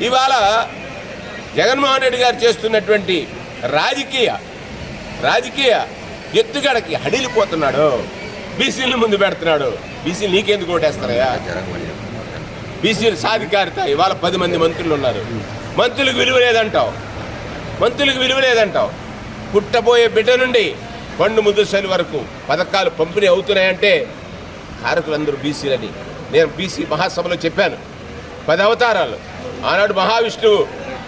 ఇవాళ జగన్మోహన్ రెడ్డి గారు చేస్తున్నటువంటి రాజకీయ రాజకీయ ఎత్తుగడకి హడిలిపోతున్నాడు. బీసీలు ముందు పెడుతున్నాడు. బీసీలు నీకెందుకు ఓటేస్తారయ్యా? బీసీలు సాధికారిత ఇవాళ పది మంది మంత్రులు ఉన్నారు. మంత్రులకు విలువ లేదంటావు. మంత్రులకు విలువ లేదంటావు. పుట్టబోయే బిడ్డ నుండి పండు ముద్దుసలి వరకు పథకాలు పంపిణీ అవుతున్నాయంటే కారకులందరూ బీసీలని. నేను బీసీ మహాసభలో చెప్పాను. పది అవతారాలు. ఆనాడు మహావిష్ణువు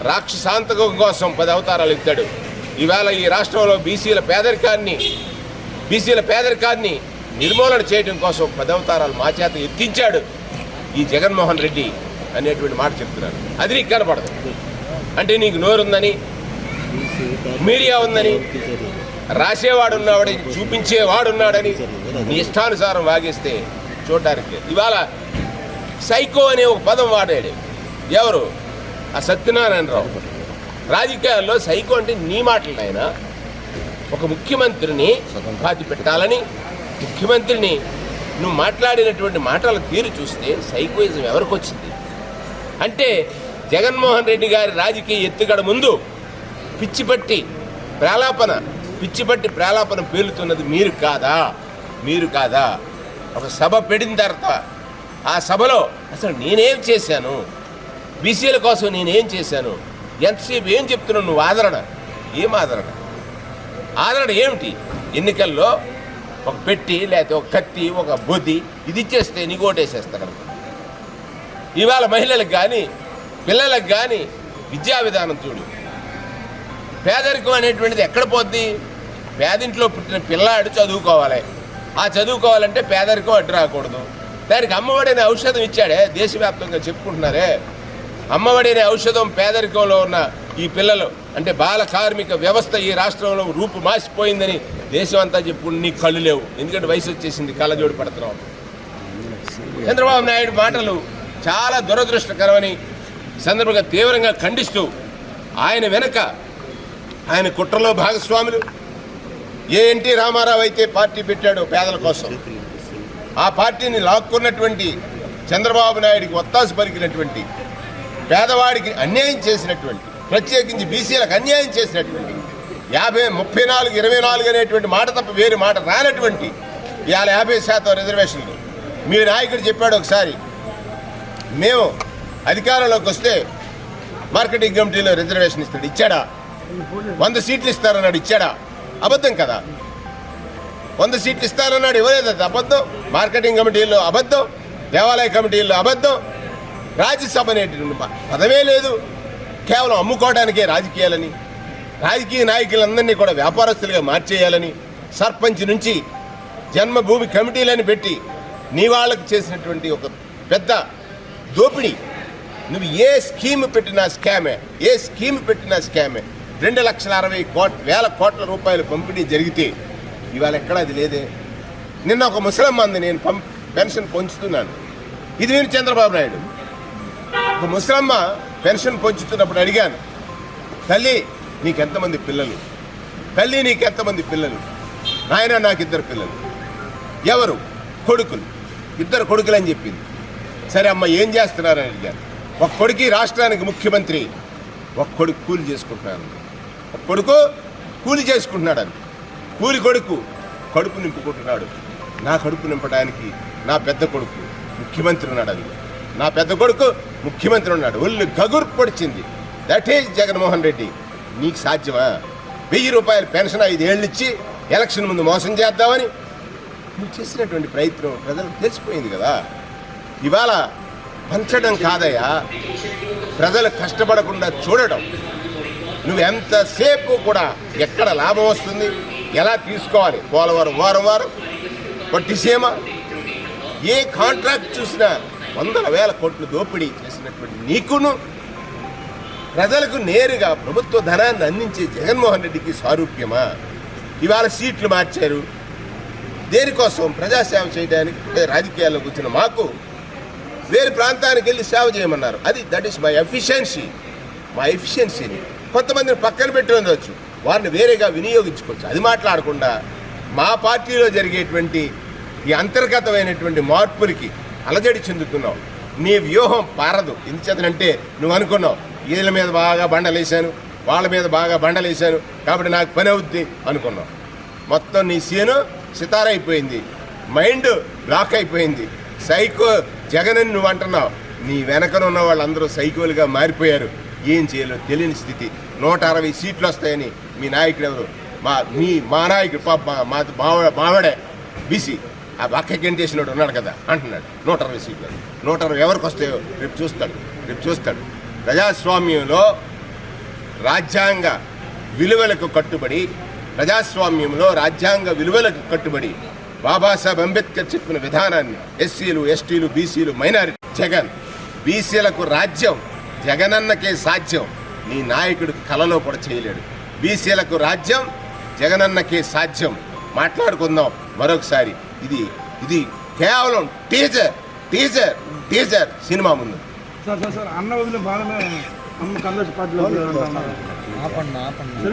రాక్షసాంతకం కోసం పది అవతారాలు ఎత్తాడు. ఈవేళ ఈ రాష్ట్రంలో బీసీల పేదరికాన్ని బీసీల పేదరికాన్ని నిర్మూలన చేయడం కోసం పది అవతారాలు మా చేత ఎత్తించాడు ఈ జగన్మోహన్ రెడ్డి అనేటువంటి మాట చెప్తున్నాను అది నీకు కనపడదు. అంటే నీకు నోరుందని మీడియా ఉందని రాసేవాడు ఉన్నాడని చూపించేవాడు ఉన్నాడని నీ ఇష్టానుసారం వాగిస్తే చూడడానికి. ఇవాళ సైకో అనే ఒక పదం వాడాడు. ఎవరు? ఆ సత్యనారాయణరావు. రాజకీయాల్లో సైకో అంటే నీ మాటలు ఆయన ఒక ముఖ్యమంత్రిని పాతి పెట్టాలని ముఖ్యమంత్రిని నువ్వు మాట్లాడినటువంటి మాటల తీరు చూస్తే సైకోయిజం ఎవరికి వచ్చింది? అంటే జగన్మోహన్ రెడ్డి గారి రాజకీయ ఎత్తుగడ ముందు పిచ్చిపట్టి ప్రేలాపన పిచ్చిపట్టి ప్రేలాపన పేలుతున్నది మీరు కాదా? మీరు కాదా? ఒక సభ పెడిన తర్వాత ఆ సభలో అసలు నేనేం చేశాను? బీసీల కోసం నేనేం చేశాను? ఎంతసేపు ఏం చెప్తున్నావు? నువ్వు ఆదరణ. ఏం ఆదరణ? ఆదరణ ఏమిటి? ఎన్నికల్లో ఒక పెట్టి లేకపోతే ఒక కత్తి ఒక బొద్ది ఇది ఇచ్చేస్తే నీకు ఓటేసేస్తాడు ఇవాళ మహిళలకు కానీ పిల్లలకు కానీ విద్యా విధానం చూడు. పేదరికం అనేటువంటిది ఎక్కడ పోద్ది? పేదింట్లో పుట్టిన పిల్లాడు చదువుకోవాలి. ఆ చదువుకోవాలంటే పేదరికం అడ్డు రాకూడదు. దానికి అమ్మఒడి అనే ఔషధం ఇచ్చాడే దేశవ్యాప్తంగా చెప్పుకుంటున్నారే. అమ్మఒడి అనే ఔషధం పేదరికంలో ఉన్న ఈ పిల్లలు అంటే బాల కార్మిక వ్యవస్థ ఈ రాష్ట్రంలో రూపు మాసిపోయిందని దేశం అంతా చెప్పుకుంటే నీ కళ్ళు లేవు. ఎందుకంటే వయసు వచ్చేసింది కళ్ళజోడు పడుతున్నాం చంద్రబాబు నాయుడు మాటలు చాలా దురదృష్టకరమని సందర్భంగా తీవ్రంగా ఖండిస్తూ ఆయన వెనక ఆయన కుట్రలో భాగస్వాములు ఏఎన్టీ రామారావు అయితే పార్టీ పెట్టాడో పేదల కోసం ఆ పార్టీని లాక్కున్నటువంటి చంద్రబాబు నాయుడికి ఒత్తాసు పలికినటువంటి పేదవాడికి అన్యాయం చేసినటువంటి ప్రత్యేకించి బీసీలకు అన్యాయం చేసినటువంటి యాభై ముప్పై నాలుగు ఇరవై నాలుగు అనేటువంటి మాట తప్ప వేరే మాట రానటువంటి ఇవాళ యాభై శాతం రిజర్వేషన్లు. మీ నాయకుడు చెప్పాడు ఒకసారి మేము అధికారంలోకి వస్తే మార్కెటింగ్ కమిటీలో రిజర్వేషన్ ఇస్తాడు ఇచ్చాడా? వంద సీట్లు ఇస్తారన్నాడు ఇచ్చాడా? అబద్ధం కదా. వంద సీట్లు ఇస్తారన్నాడు ఇవ్వలేదు అది అబద్ధం. మార్కెటింగ్ కమిటీల్లో అబద్ధం దేవాలయ కమిటీల్లో అబద్ధం. రాజ్యసభ అనేటువంటి పదవే లేదు. కేవలం అమ్ముకోవడానికే రాజకీయాలని రాజకీయ నాయకులందరినీ కూడా వ్యాపారస్తులుగా మార్చేయాలని సర్పంచ్ నుంచి జన్మభూమి కమిటీలని పెట్టి నీ వాళ్ళకు చేసినటువంటి ఒక పెద్ద దోపిడీ. నువ్వు ఏ స్కీమ్ పెట్టినా స్కామే ఏ స్కీమ్ పెట్టినా స్కామే. రెండు లక్షల అరవై కోట్ వేల కోట్ల రూపాయలు పంపిణీ జరిగితే ఇవాళ ఎక్కడ అది లేదే. నిన్న ఒక ముసలమ్మంది నేను పెన్షన్ పంచుతున్నాను. ఇది నేను చంద్రబాబు నాయుడు. ఒక ముసలమ్మ పెన్షన్ పొంచుతున్నప్పుడు అడిగాను తల్లి నీకెంతమంది పిల్లలు? తల్లి నీకెంతమంది పిల్లలు? నాయన నాకు ఇద్దరు పిల్లలు. ఎవరు? కొడుకులు. ఇద్దరు కొడుకులు అని చెప్పింది. సరే అమ్మ ఏం చేస్తున్నారని అడిగాను. ఒక కొడుకు ఈ రాష్ట్రానికి ముఖ్యమంత్రి. ఒక కొడుకు కూలి చేసుకుంటున్నాను ఒక కొడుకు కూలి చేసుకుంటున్నాడు కూలి కొడుకు కడుపు నింపుకుంటున్నాడు. నా కడుపు నింపడానికి నా పెద్ద కొడుకు ముఖ్యమంత్రి ఉన్నాడు అది నా పెద్ద కొడుకు ముఖ్యమంత్రి ఉన్నాడు. ఒళ్ళు గగురు పొడిచింది. That is Jaganmohan Reddy. నీకు సాధ్యమా? వెయ్యి రూపాయల పెన్షన్ ఐదేళ్ళు ఇచ్చి ఎలక్షన్ ముందు మోసం చేద్దామని నువ్వు చేసినటువంటి ప్రయత్నం ప్రజలకు తెలిసిపోయింది కదా. ఇవాళ పంచడం కాదయ్యా. ప్రజలు కష్టపడకుండా చూడడం. నువ్వు ఎంతసేపు కూడా ఎక్కడ లాభం వస్తుంది ఎలా తీసుకోవాలి? పోలవరం వారం వారం. పట్టిసీమ ఏ కాంట్రాక్ట్ చూసినా వందల వేల కోట్లు దోపిడీ చేసినటువంటి నీకును ప్రజలకు నేరుగా ప్రభుత్వ ధనాన్ని అందించే జగన్మోహన్ రెడ్డికి సారూప్యమా? ఇవాళ సీట్లు మార్చారు. దేనికోసం ప్రజాసేవ చేయడానికి రాజకీయాల్లోకి వచ్చిన మాకు? వేరే ప్రాంతానికి వెళ్ళి సేవ చేయమన్నారు. అది దట్ ఈస్ మై ఎఫిషియన్సీ మా ఎఫిషియన్సీని కొంతమందిని పక్కన పెట్టి ఉండవచ్చు వారిని వేరేగా వినియోగించుకోవచ్చు. అది మాట్లాడకుండా మా పార్టీలో జరిగేటువంటి ఈ అంతర్గతమైనటువంటి మార్పులకి అలజడి చెందుతున్నావు. నీ వ్యూహం పారదు. ఎందుచేతనంటే నువ్వు అనుకున్నావు వీళ్ళ మీద బాగా బండలేశాను వాళ్ళ మీద బాగా బండలేశాను కాబట్టి నాకు పని అవుద్ది అనుకున్నావు. మొత్తం నీ సీను సితారైపోయింది మైండ్ బ్లాక్ అయిపోయింది. సైకో జగన్ నువ్వు అంటున్నావు. నీ వెనకన ఉన్న వాళ్ళందరూ సైకోలుగా మారిపోయారు. ఏం చేయాలో తెలియని స్థితి. నూట అరవై సీట్లు వస్తాయని మీ నాయకుడు ఎవరు? మా మీ మా నాయకుడు పాప మా- బావ మావ మావాడే బీసీ. ఆ పక్క గెంటేసినోడు ఉన్నాడు కదా అంటున్నాడు. నూట అరవై సీట్లు. నూట అరవై ఎవరికి వస్తాయో రేపు చూస్తాడు రేపు చూస్తాడు. ప్రజాస్వామ్యంలో రాజ్యాంగ విలువలకు కట్టుబడి ప్రజాస్వామ్యంలో రాజ్యాంగ విలువలకు కట్టుబడి బాబాసాహెబ్ అంబేద్కర్ చెప్పిన విధానాన్ని ఎస్సీలు ఎస్టీలు బీసీలు మైనారిటీ జగన్ బీసీలకు రాజ్యం జగనన్నకే సాధ్యం. నీ నాయకుడు కలలో కూడా చేయలేడు. బీసీలకు రాజ్యం జగనన్నకే సాధ్యం. మాట్లాడుకుందాం మరొకసారి. ఇది ఇది కేవలం టీజర్ టీజర్ టీజర్ సినిమా ముందు. సార్ సార్ సార్ అన్న వదిలే బాధమే అమ్మ ఆపండి ఆపండి.